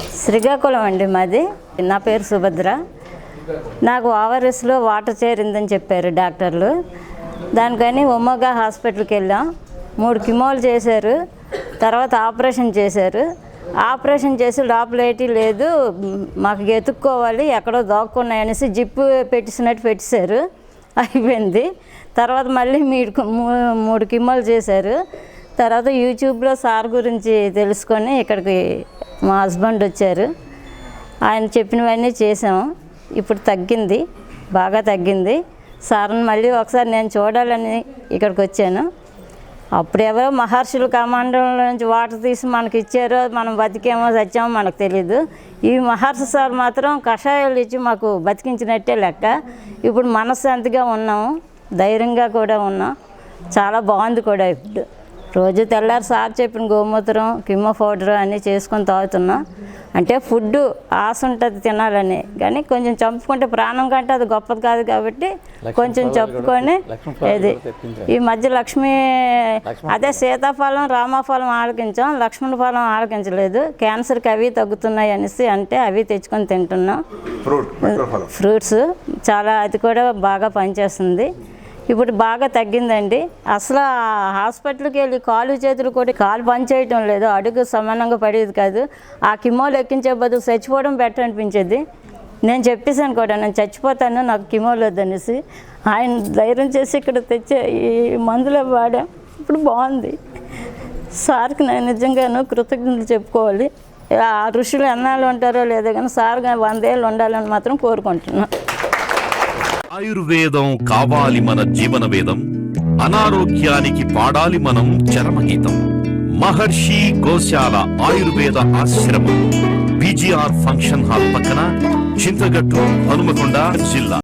శ్రీకాకుళం అండి మాది. నా పేరు సుభద్ర. నాకు ఓఆర్ఎస్లో వాటర్ చేరిందని చెప్పారు డాక్టర్లు. దానికని ఒమోగా హాస్పిటల్కి వెళ్ళాం. మూడు కిమోలు చేశారు. తర్వాత ఆపరేషన్ చేశారు. ఆపరేషన్ చేసి లోపల ఏటీ లేదు. మాకు ఎత్తుక్కోవాలి ఎక్కడో దాక్కున్నాయనేసి జిప్పు పెట్టిసినట్టు పెట్టేశారు. అయిపోయింది. తర్వాత మళ్ళీ మీరు మూ- మూడు కిమ్మలు చేశారు. తర్వాత యూట్యూబ్లో సార్ గురించి తెలుసుకొని ఇక్కడికి మా హస్బెండ్ వచ్చారు. ఆయన చెప్పినవన్నీ చేసాము ఇప్పుడు తగ్గింది. బాగా తగ్గింది. సార్ని మళ్ళీ ఒకసారి నేను చూడాలని ఇక్కడికి వచ్చాను. అప్పుడు ఎవరో మహర్షులు కమాండంలో నుంచి వాటర్ తీసి మనకి ఇచ్చారో మనం బతికేమో చచ్చామో మనకు తెలియదు ఈ మహర్షి సార్ మాత్రం కషాయాలు ఇచ్చి మాకు బతికించినట్టే లెక్క. ఇప్పుడు మనశ్శాంతిగా ఉన్నాము. ధైర్యంగా కూడా ఉన్నాం. చాలా బాగుంది కూడా ఇప్పుడు. రోజు తెల్లారి సార్ చెప్పిన గోమూత్రం కిమ్మో పౌడర్ అన్నీ చేసుకొని తాగుతున్నాం. అంటే ఫుడ్ ఆశ ఉంటుంది తినాలని. కానీ కొంచెం చంపుకుంటే ప్రాణం కంటే అది గొప్పది కాదు కాబట్టి కొంచెం చెప్పుకొని ఇది ఈ మధ్య లక్ష్మి అదే సీతాఫలం రామఫలం ఆలకించాం. లక్ష్మణ ఫలం ఆలకించలేదు. క్యాన్సర్కి అవి తగ్గుతున్నాయి అనేసి అంటే అవి తెచ్చుకొని తింటున్నాం. ఫ్రూట్స్ చాలా అది కూడా బాగా పనిచేస్తుంది. ఇప్పుడు బాగా తగ్గిందండి. అసలు ఆ హాస్పిటల్కి వెళ్ళి కాలు చేతులు కూడా కాలు పనిచేయటం లేదు. అడుగు సమానంగా పడేది కాదు. ఆ కిమోలు ఎక్కించే బదులు చచ్చిపోవడం బెటర్ అనిపించేది. నేను చెప్పేసాను కూడా నేను చచ్చిపోతాను నాకు కిమోలు వద్దనేసి. ఆయన ధైర్యం చేసి ఇక్కడ తెచ్చే ఈ మందులు వాడా. ఇప్పుడు బాగుంది. సార్కి నేను నిజంగాను కృతజ్ఞతలు చెప్పుకోవాలి. ఆ ఋషులు ఎన్నాళ్ళు ఉంటారో లేదో కానీ సార్ వందేళ్ళు ఉండాలని మాత్రం కోరుకుంటున్నాను ఆయుర్వేదం కావాలి మన జీవన వేదం అనారోగ్యానికి పాడాలి మనం చరమగీతం. మహర్షి గోశాల ఆయుర్వేద ఆశ్రమం బీజీఆర్ ఫంక్షన్ హాల్ పక్కన చింతగట్టు హనుమకొండ జిల్లా.